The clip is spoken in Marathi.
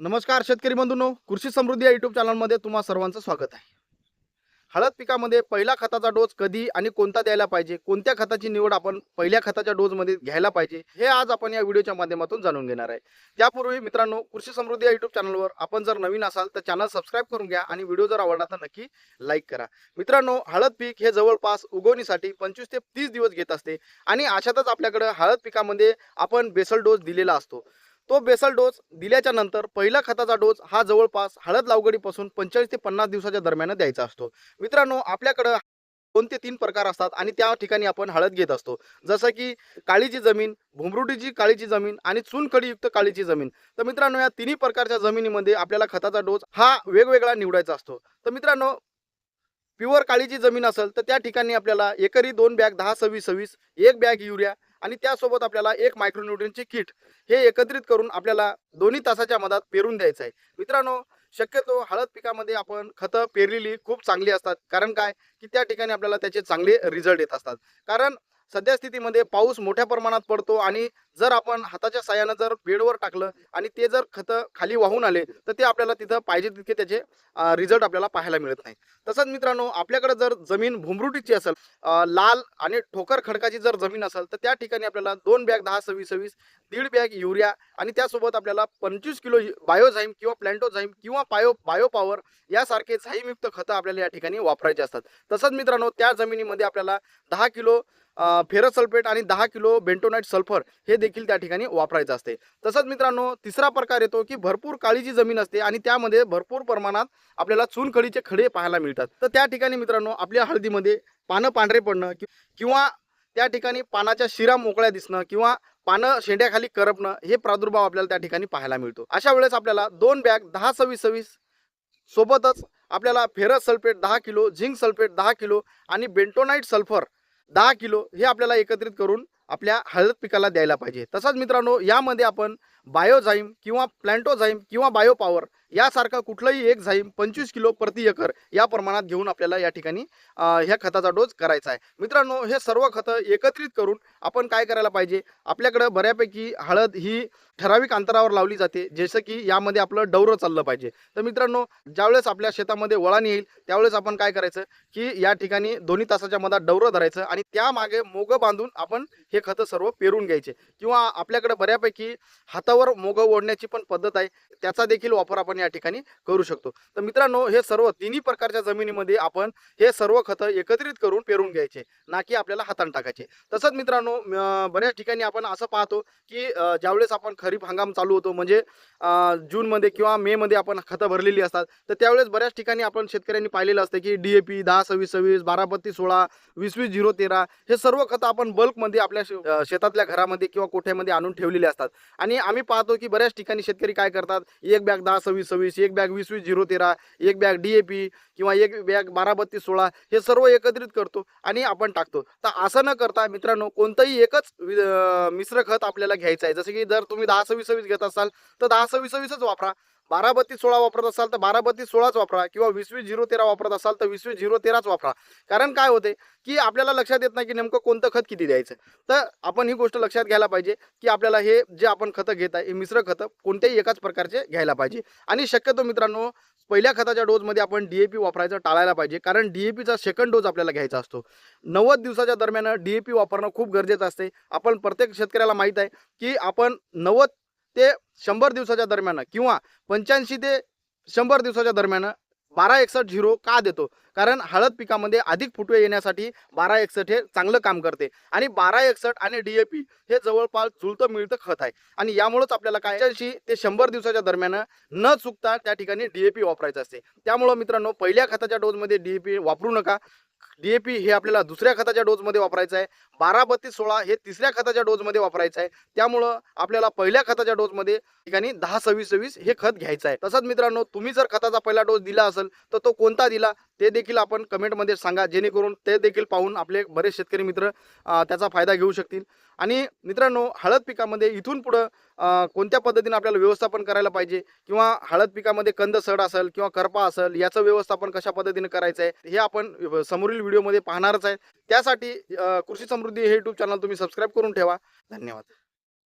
नमस्कार शेतकरी बंधूंनो कृषी समृद्धी या युट्यूब चॅनलमध्ये तुम्हा सर्वांचं स्वागत आहे. हळद पिकामध्ये पहिला खताचा डोस कधी आणि कोणता द्यायला पाहिजे? कोणत्या खताची निवड आपण पहिल्या खताच्या डोसमध्ये घ्यायला पाहिजे? हे आज आपण या व्हिडिओच्या माध्यमातून जाणून घेणार आहे. त्यापूर्वी मित्रांनो कृषी समृद्धी या युट्यूब चॅनलवर आपण जर नवीन असाल तर चॅनल सबस्क्राईब करून घ्या आणि व्हिडिओ जर आवडला तर नक्की लाईक करा. मित्रांनो हळद पीक हे जवळपास उगवणीसाठी पंचवीस ते तीस दिवस घेत असते आणि अशातच आपल्याकडं हळद पिकामध्ये आपण बेसल डोस दिलेला असतो. तो बेसल डोस दिल्याच्या नंतर पहिला खताचा डोस हा जवळपास हळद लावगडीपासून पंचेचाळीस ते पन्नास दिवसाच्या दरम्यान द्यायचा असतो. मित्रांनो आपल्याकडं दोन ते तीन प्रकार असतात आणि त्या ठिकाणी आपण हळद घेत असतो. जसं की काळीची जमीन भुमरुटीची काळीची जमीन आणि चुनखडीयुक्त काळीची जमीन. तर मित्रांनो या तिन्ही प्रकारच्या जमिनीमध्ये आपल्याला खताचा डोस हा वेगवेगळा निवडायचा असतो. तर मित्रांनो प्युअर काळीची जमीन असेल तर त्या ठिकाणी आपल्याला एकरी दोन बॅग दहा सव्वीस सव्वीस एक बॅग युरिया आणि त्यासोबत आपल्याला एक मायक्रोन्युट्रियनची किट हे एकत्रित करून आपल्याला दोन्ही तासाच्या मधात पेरून द्यायचं आहे. मित्रांनो शक्यतो हळद पिकामध्ये आपण खतं पेरलेली खूप चांगली असतात. कारण काय? की त्या ठिकाणी आपल्याला त्याचे चांगले रिझल्ट येत असतात. कारण सध्या स्थितीमध्ये पाऊस मोठ्या प्रमाणात पडतो आणि जर आपण हाताच्या साह्यानं जर बेडवर टाकलं आणि ते जर खतं खाली वाहून आले तर ते आपल्याला तिथं पाहिजे तितके त्याचे रिझल्ट आपल्याला पाहायला मिळत नाही. तसंच मित्रांनो आपल्याकडे जर जमीन भुमरुटीची असेल लाल आणि ठोकर खडकाची जर जमीन असेल तर त्या ठिकाणी आपल्याला दोन बॅग दहा सव्वीस सव्वीस दीड बॅग युरिया आणि त्यासोबत आपल्याला पंचवीस किलो बायोझाईम किंवा प्लॅन्टोझाईम किंवा बायो बायोपॉवर यासारखे झाईमयुक्त खतं आपल्याला या ठिकाणी वापरायचे असतात. तसंच मित्रांनो त्या जमिनीमध्ये आपल्याला दहा किलो फेरस सल्फेट आणि दहा किलो बेंटोनाईट सल्फर हे देखील त्या ठिकाणी वापरायचं असते. तसंच मित्रांनो तिसरा प्रकार येतो की भरपूर काळीची जमीन असते आणि त्यामध्ये भरपूर प्रमाणात आपल्याला चुनखडीचे खडे पाहायला मिळतात. तर त्या ठिकाणी मित्रांनो आपल्या हळदीमध्ये पानं पांढरे पडणं किंवा त्या ठिकाणी पानाच्या शिरा मोकळ्या दिसणं किंवा पानं शेंड्याखाली करपणं हे प्रादुर्भाव आपल्याला त्या ठिकाणी पाहायला मिळतो. अशा वेळेस आपल्याला दोन बॅग दहा सव्वीस सव्वीस सोबतच आपल्याला फेरस सल्फेट दहा किलो झिंक सल्फेट दहा किलो आणि बेंटोनाईट सल्फर दहा किलो हे आपल्याला एकत्रित करून आपल्या हळद पिकाला द्यायला पाहिजे. तसंच मित्रांनो यामध्ये आपण बायोझाईम किंवा प्लॅन्टोझाईम किंवा बायोपॉवर यासारखा कुठलंही एक झाईम पंचवीस किलो प्रति एकर या प्रमाणात घेऊन आपल्याला या ठिकाणी ह्या खताचा डोस करायचा आहे. मित्रांनो हे सर्व खतं एकत्रित करून आपण काय करायला पाहिजे? आपल्याकडं बऱ्यापैकी हळद ही ठराविक अंतरावर लावली जाते जसं की यामध्ये आपलं डवरं चाललं पाहिजे. तर मित्रांनो ज्यावेळेस आपल्या शेतामध्ये वळण येईल त्यावेळेस आपण काय करायचं? की या ठिकाणी दोन्ही तासाच्या मधात डवरं धरायचं आणि त्यामागे मोगं बांधून आपण हे खतं सर्व पेरून घ्यायचे. किंवा आपल्याकडे बऱ्यापैकी हातावर मोगं ओढण्याची पण पद्धत आहे. त्याचा देखील वापर आपण या ठिकाणी करू शकतो. तर मित्रांनो हे सर्व तिन्ही प्रकारच्या जमिनीमध्ये आपण हे सर्व खतं एकत्रित करून पेरून घ्यायचे ना की आपल्याला हाताने टाकायचे. तसंच मित्रांनो बऱ्याच ठिकाणी आपण असं पाहतो की ज्यावेळेस आपण खरीप हंगाम चालू होतो म्हणजे जूनमध्ये किंवा मेमध्ये आपण खतं भरलेली असतात तर त्यावेळेस बऱ्याच ठिकाणी आपण शेतकऱ्यांनी पाहिलेलं असतं की डी ए पी दहा सव्वीस सव्वीस बारा बत्तीस सोळा वीस वीस झिरो तेरा हे सर्व खतं आपण बल्कमध्ये आपल्या शेतातल्या घरामध्ये किंवा कोठ्यामध्ये आणून ठेवलेले असतात. आणि आम्ही पाहतो की बऱ्याच ठिकाणी शेतकरी काय करतात एक बॅग दहा सव्वीस सव्वीस एक बॅग वीस वीस झिरो तेरा एक बॅग डी ए पी किंवा एक बॅग बारा बत्तीस सोळा हे सर्व एकत्रित करतो आणि आपण टाकतो. तर असं न करता मित्रांनो कोणतंही एकच मिश्र खत आपल्याला घ्यायचं आहे. जसं की जर तुम्ही दहा सव्वीस सव्वीस घेत असाल तर दहा सव्वीस सव्वीसच वापरा. बारा बत्तीस सोळा वापरत असाल तर बारा बत्तीस सोळाच वापरा किंवा वीस वीस झिरो तेरा वापरत असाल तर वीस वीस झिरो तेराच वापरा. कारण काय होते की आपल्याला लक्षात येत नाही की नेमकं कोणतं खत किती द्यायचं. तर आपण ही गोष्ट लक्षात घ्यायला पाहिजे की आपल्याला हे जे आपण खतं घेत आहे हे मिश्र खतं कोणत्याही एकाच प्रकारचे घ्यायला पाहिजे. आणि शक्यतो मित्रांनो पहिल्या खताच्या डोजमध्ये आपण डी ए पी वापरायचं टाळायला पाहिजे. कारण डी ए पीचा सेकंड डोस आपल्याला घ्यायचा असतो. नव्वद दिवसाच्या दरम्यान डी ए पी वापरणं खूप गरजेचं असते. आपण प्रत्येक शेतकऱ्याला माहीत आहे की आपण नव्वद ते शंभर दिवसाच्या दरम्यान किंवा पंच्याऐंशी ते शंभर दिवसाच्या दरम्यान बारा एकसष्ट झिरो का देतो? कारण हळद पिकामध्ये अधिक फुटवे येण्यासाठी बारा एकसष्ट हे चांगलं काम करते. आणि बारा एकसष्ट आणि डी ए पी हे जवळपास जुळतं मिळतं खत आहे. आणि यामुळेच आपल्याला काय ते शंभर दिवसाच्या दरम्यान न चुकता त्या ठिकाणी डी ए पी वापरायचं असते. त्यामुळं मित्रांनो पहिल्या खताच्या डोसमध्ये डी ए पी वापरू नका. डी ए पी हे आपल्याला दुसऱ्या खताच्या डोजमध्ये वापरायचं आहे. बारा बत्तीस सोळा हे तिसऱ्या खताच्या डोजमध्ये वापरायचं आहे. त्यामुळं आपल्याला पहिल्या खताच्या डोजमध्ये ठिकाणी दहा सव्वीस सव्वीस हे खत घ्यायचं आहे. तसंच मित्रांनो तुम्ही जर खताचा पहिला डोस दिला असेल तर तो कोणता दिला? ते देखील आपण कमेंटमध्ये सांगा. जेणेकरून ते देखील पाहून आपले बरेच शेतकरी मित्र त्याचा फायदा घेऊ शकतील. आणि मित्रांनो हळद पिकामध्ये इथून पुढं कोणत्या पद्धतीने आपल्याला व्यवस्थापन करायला पाहिजे? किंवा हळद पिकामध्ये कंद सड असेल किंवा करपा असेल याचं व्यवस्थापन कशा पद्धतीने करायचं आहे? हे आपण समोरील व्हिडिओमध्ये पाहणारच आहे. त्यासाठी कृषी समृद्धी हे यूट्यूब चॅनल तुम्ही सबस्क्राईब करून ठेवा. धन्यवाद.